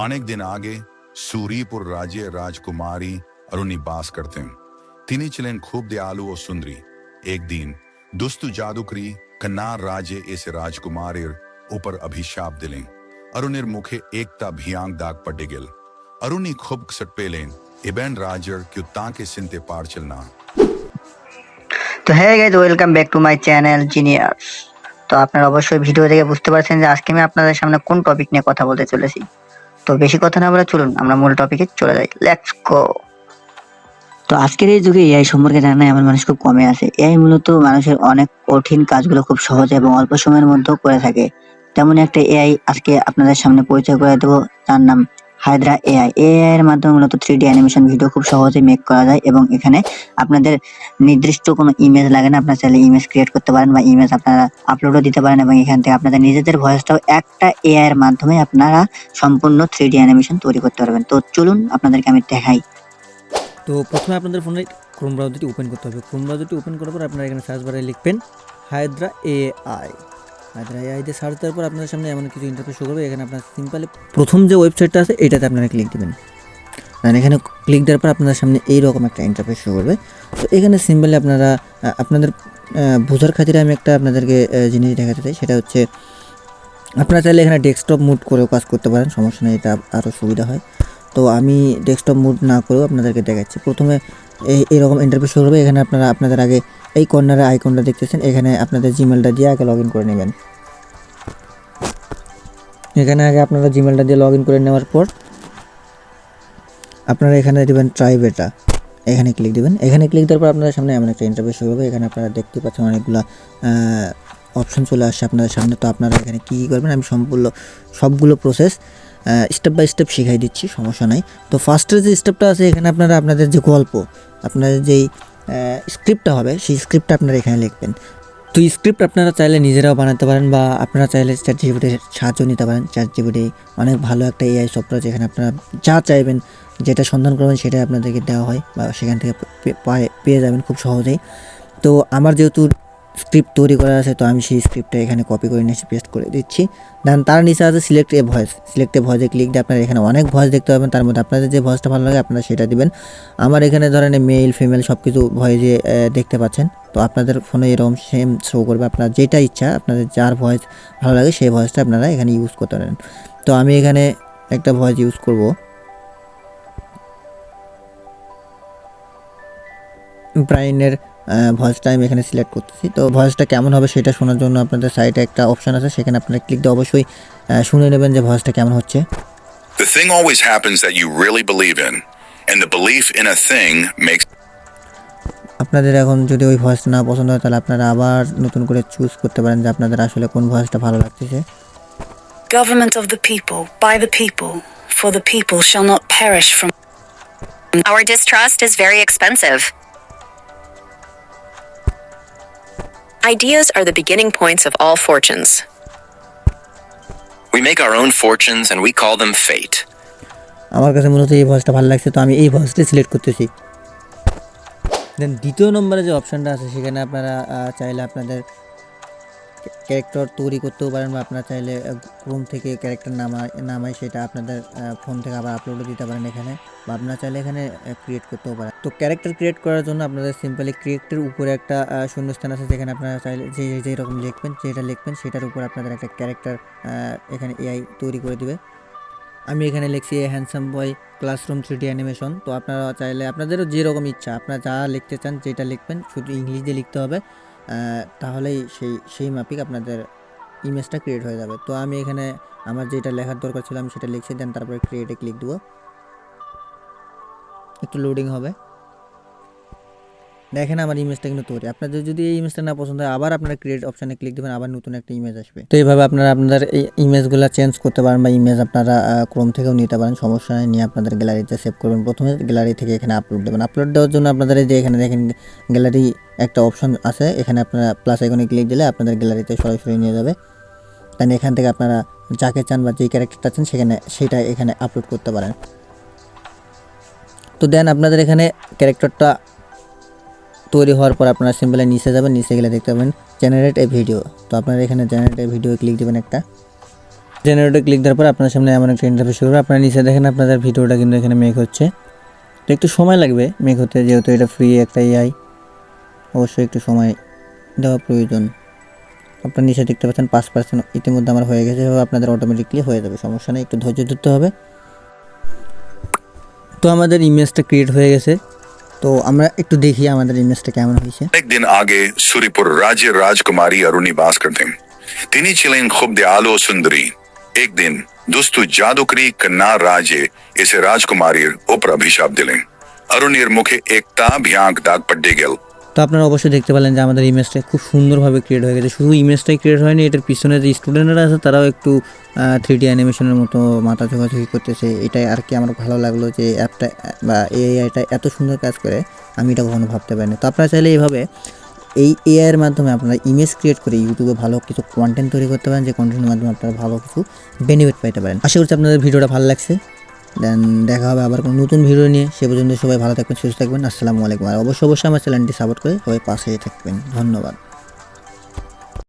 অনেক দিন আগে সুরিপুর রাজ্যে রাজকুমারী অরুণী বাস করতেন তিনি ছিলেন খুব দয়ালু ও সুন্দরী একদিন দুস্তু জাদুকরি কন্নার রাজ্যে এসে রাজকুমারীর উপর অভিশাপ দিলেন অরুণের মুখে একটা ভয়ানক দাগ পড়ে গেল অরুণী খুব সট পেলেন এবেন রাজের কেউ তাকে চিনতে পারছিল না তো হ্যাঁ guys welcome back to my channel জিনিয়ার্স তো আপনারা অবশ্যই ভিডিও দেখে বুঝতে পারছেন যে আজকে আমি আপনাদের সামনে কোন টপিক নিয়ে কথা বলতে চলেছি। তো বেশি কথা না বলে চলুন, আমরা মূল টপিকে চলে যাই। লেটস গো তো আজকের এই যুগে এআই সম্পর্কে জানা এমন মানুষ খুব কমে আছে। এআই মূলত মানুষের অনেক কঠিন কাজগুলো খুব সহজ এবং অল্প সময়ের মধ্যেও করে থাকে। তেমন একটা এআই আজকে আপনাদের সামনে পরিচয় করে দেবো। তার নাম হায়দ্রা এআই। এআই এর মাধ্যমে মূলত থ্রি ডি অ্যানিমেশন ভিডিও খুব সহজে মেক করা যায় এবং এখানে আপনাদের নির্দিষ্ট কোনো ইমেজ লাগে না। আপনারা চাইলে ইমেজ ক্রিয়েট করতে পারেন বা ইমেজ আপনারা আপলোডও দিতে পারেন এবং এখান থেকে আপনাদের নিজেদের ভয়েসটাও একটা এআই এর মাধ্যমে আপনারা সম্পূর্ণ থ্রি ডি অ্যানিমেশন তৈরি করতে পারবেন। তো চলুন আপনাদেরকে আমি দেখাই। তো প্রথমে আপনাদের ফোনে ক্রোম ব্রাউজারটি ওপেন করতে হবে। ক্রোম ব্রাউজারটি ওপেন করার পর আপনারা এখানে সার্চ বারে লিখবেন হায়দ্রা এআই। হায়দ্রা এআই দিয়ে সার্চ দেওয়ার পর আপনাদের সামনে এমন কিছু ইন্টারফেস শো করবে, এখানে আপনার সিম্পলি প্রথম যে ওয়েবসাইটটা আছে, এটাতে আপনারা ক্লিক দেবেন। আর এখানে ক্লিক দেওয়ার পর আপনাদের সামনে এইরকম একটা ইন্টারফেস শো করবে। তো এখানে সিম্পলি আপনারা আপনাদের বোঝার খাতিরে আমি একটা আপনাদেরকে জিনিস দেখাতে চাই, সেটা হচ্ছে আপনারা চাইলে এখানে ডেস্কটপ মুড করেও কাজ করতে পারেন, সমস্যা নেই, এটা আরও সুবিধা হয়। তো আমি ডেস্কটপ মুড না করেও আপনাদেরকে দেখাচ্ছি। প্রথমে এই এরকম ইন্টারভিউ শুরু হবে এখানে আপনারা, আপনাদের আগে এই কর্নারে আইকনটা দেখতেছেন, এখানে আপনাদের জিমেলটা দিয়ে আগে লগ করে নেবেন। এখানে আগে আপনারা জিমেলটা দিয়ে লগ করে নেওয়ার পর আপনারা এখানে দেবেন ট্রাইব এটা এখানে ক্লিক দিবেন। এখানে ক্লিক দেওয়ার পর আপনাদের সামনে এমন একটা ইন্টারভিউ শুরু হবে। এখানে আপনারা দেখতে পাচ্ছেন অনেকগুলো অপশন চলে আসছে আপনাদের সামনে। তো আপনারা এখানে কী কী করবেন, আমি সম্পূর্ণ সবগুলো প্রসেস স্টেপ বাই স্টেপ শিখাই দিচ্ছি, সমস্যা নাই। তো ফার্স্টের যে স্টেপটা আছে, এখানে আপনারা আপনাদের যে গল্প, আপনাদের যেই স্ক্রিপ্টটা হবে, সেই স্ক্রিপ্টটা আপনারা এখানে লিখবেন। তো স্ক্রিপ্ট আপনারা চাইলে নিজেরাও বানাতে পারেন বা আপনারা চাইলে চ্যাট জিবিটির সাহায্য নিতে পারেন। চ্যাট জিবিটি অনেক ভালো একটা এআই সফটওয়্যার যেখানে আপনারা যা চাইবেন, যেটা সন্ধান করবেন সেটাই আপনাদেরকে দেওয়া হয় বা সেখান থেকে পেয়ে যাবেন খুব সহজেই। তো আমার যেহেতু স্ক্রিপ্ট তৈরি করা আছে, তো আমি সেই স্ক্রিপ্টটা এখানে কপি করে নিয়ে পেস্ট করে দিচ্ছি। দেন তার নিচে আছে select a voice select a ভয়েসে click দিয়ে আপনারা এখানে অনেক ভয়েস দেখতে পাবেন। তার মধ্যে আপনাদের যে ভয়েসটা ভালো লাগে, আপনারা সেটা দিবেন। আমার এখানে ধরেন মেল ফিমেল সব কিছু ভয়েসে দেখতে পাচ্ছেন। তো আপনাদের ফোনে এরকম সেম শো করবে। আপনার যেটা ইচ্ছা, আপনাদের যার ভয়েস ভালো লাগে, সেই ভয়েসটা আপনারা এখানে ইউজ করতে পারেন। তো আমি এখানে একটা ভয়েস ইউজ করব। ব্রাইনের ভয়েসটা আমি এখানে সিলেক্ট করতেছি তো ভয়েসটা কেমন হবে সেটা শোনার জন্য আপনাদের সাইটে একটা অপশন আছে সেখানে আপনারা ক্লিক দিয়ে অবশ্যই শুনে নেবেন যে ভয়েসটা কেমন হচ্ছে The thing always happens that you really believe in, and the belief in a thing makes আপনাদের এখন যদি ওই ভয়েসটা না পছন্দ হয় তাহলে আপনারা আবার নতুন করে চুজ করতে পারেন যে আপনাদের আসলে কোন ভয়েসটা ভালো লাগতেছে Government of the people, by the people, for the people shall not perish from. Our distrust is very expensive. Ideas are the beginning points of all fortunes. We make our own fortunes and we call them fate. আমার কাছে মূলত এই ভয়েসটা ভালো লাগছে তো আমি এই ভয়েসটাই সিলেক্ট করতেছি দেন দ্বিতীয় নম্বরে যে অপশানটা আছে সেখানে আপনারা চাইলে আপনাদের ক্যারেক্টার তৈরি করতেও পারেন বা আপনারা চাইলে ক্রোম থেকে ক্যারেক্টার নামা নামায় সেটা আপনাদের ফোন থেকে আবার আপলোডও দিতে পারেন এখানে বা আপনারা চাইলে এখানে ক্রিয়েট করতেও পারেন। তো ক্যারেক্টার ক্রিয়েট করার জন্য আপনাদের সিম্পলি ক্রিয়েটের উপরে একটা শূন্যস্থান আছে যেখানে আপনারা চাইলে, যে যে রকম লিখবেন, যেটা লিখবেন সেটার উপর আপনাদের একটা ক্যারেক্টার এখানে এআই তৈরি করে দিবে। আমি এখানে লিখছি a handsome boy classroom three animation তো আপনারা চাইলে, আপনাদেরও যেরকম ইচ্ছা, আপনারা যা লিখতে চান যেটা লিখবেন, শুধু ইংলিশ দিয়ে লিখতে হবে। তাহলেই সেই সেই মাফিক আপনাদের ইমেজটা ক্রিয়েট হয়ে যাবে। তো আমি এখানে আমার যেটা লেখার দরকার ছিল আমি সেটা লিখছি দেন, তারপরে ক্রিয়েটে ক্লিক দেবো। একটু লোডিং হবে। দেখেন আমার ইমেজটা কিন্তু তৈরি। আপনাদের যদি এই ইমেজটা না পছন্দ হয়, আবার আপনারা ক্রিয়েট অপশানে ক্লিক দেবেন, আবার নতুন একটা ইমেজ আসবে। তো এইভাবে আপনারা আপনাদের এই ইমেজগুলো চেঞ্জ করতে পারেন বা ইমেজ আপনারা ক্রোম থেকেও নিতে পারেন, সমস্যা নিয়ে আপনাদের গ্যালারিতে সেভ করবেন। প্রথমে গ্যালারি থেকে এখানে আপলোড দেবেন। আপলোড দেওয়ার জন্য আপনাদের যে এখানে দেখেন গ্যালারি একটা অপশন আছে, এখানে আপনারা প্লাস আইকনে ক্লিক দিলে আপনাদের গ্যালারিতে সরাসরি নিয়ে যাবে। দেন এখান থেকে আপনারা যাকে চান বা যেই ক্যারেক্টারটা চান, সেখানে সেটা এখানে আপলোড করতে পারেন। তো দেন আপনাদের এখানে ক্যারেক্টারটা তৈরি হওয়ার পর আপনারা সিম্পলি নিচে যাবেন, নিচে গেলে দেখতে পাবেন জেনারেট এ ভিডিও তো আপনারা এখানে জেনারেট এ ভিডিও ক্লিক দেবেন একটা। জেনারেটর ক্লিক দেওয়ার পর আপনার সামনে এমন একটা ইন্টারফেস করবে আপনারা নিচে দেখেন আপনাদের ভিডিওটা কিন্তু এখানে মেক হচ্ছে। তো একটু সময় লাগবে মেক হতে, যেহেতু এটা ফ্রি একটা এআই অবশ্যই একটু সময় দেওয়া প্রয়োজন। আপনার নিচে দেখতে পাচ্ছেন পাঁচ পার্সেন্ট ইতিমধ্যে আমার হয়ে গেছে আপনাদের অটোমেটিকলি হয়ে যাবে, সমস্যা নেই, একটু ধৈর্য ধরতে হবে। তো আমাদের ইমেজটা ক্রিয়েট হয়ে গেছে। তো আমরা একটু দেখি আমাদের ইমেজটা কেমন হয়েছে অনেক দিন আগে সুরিপুর রাজ্যের রাজকুমারী অরুণী বাস করতেন তিনি ছিলেন খুব দয়ালু ও সুন্দরী একদিন দুস্তু জাদুকরি কন্যা রাজে এসে রাজকুমারীর উপর অভিশাপ দিলেন অরুণীর মুখে একটা ভ্যাঁক দাগ পড়ে গেল তো আপনারা অবশ্যই দেখতে পেলেন যে আমাদের ইমেজটা খুব সুন্দরভাবে ক্রিয়েট হয়ে গেছে। শুধু ইমেজটাই ক্রিয়েট হয়নি, এটার পিছনে যে স্টুডেন্টরা আছে, তারাও একটু থ্রি ডি অ্যানিমেশনের মতো মাথা ঝোঁকাঝুঁকি করতেছে। এটাই আর কি আমার ভালো লাগল যে অ্যাপটা বা এআইটা এত সুন্দর কাজ করে, আমি এটা কখনো ভাবতে পারিনি। তো আপনারা চাইলে এইভাবে এই এআইয়ের মাধ্যমে আপনারা ইমেজ ক্রিয়েট করে ইউটিউবে ভালো কিছু কন্টেন্ট তৈরি করতে পারেন, যে কন্টেন্টের মাধ্যমে আপনারা ভালো কিছু বেনিফিট পাইতে পারেন। আশা করছি আপনাদের ভিডিওটা ভালো লাগছে। দেন দেখা হবে আবার কোনো নতুন ভিডিও নিয়ে। সে পর্যন্ত সবাই ভালো থাকবেন, সুস্থ থাকবেন। আসসালামু আলাইকুম। আর অবশ্যই অবশ্যই আমার চ্যানেলটি সাপোর্ট করে সবাই পাশে থাকবেন। ধন্যবাদ।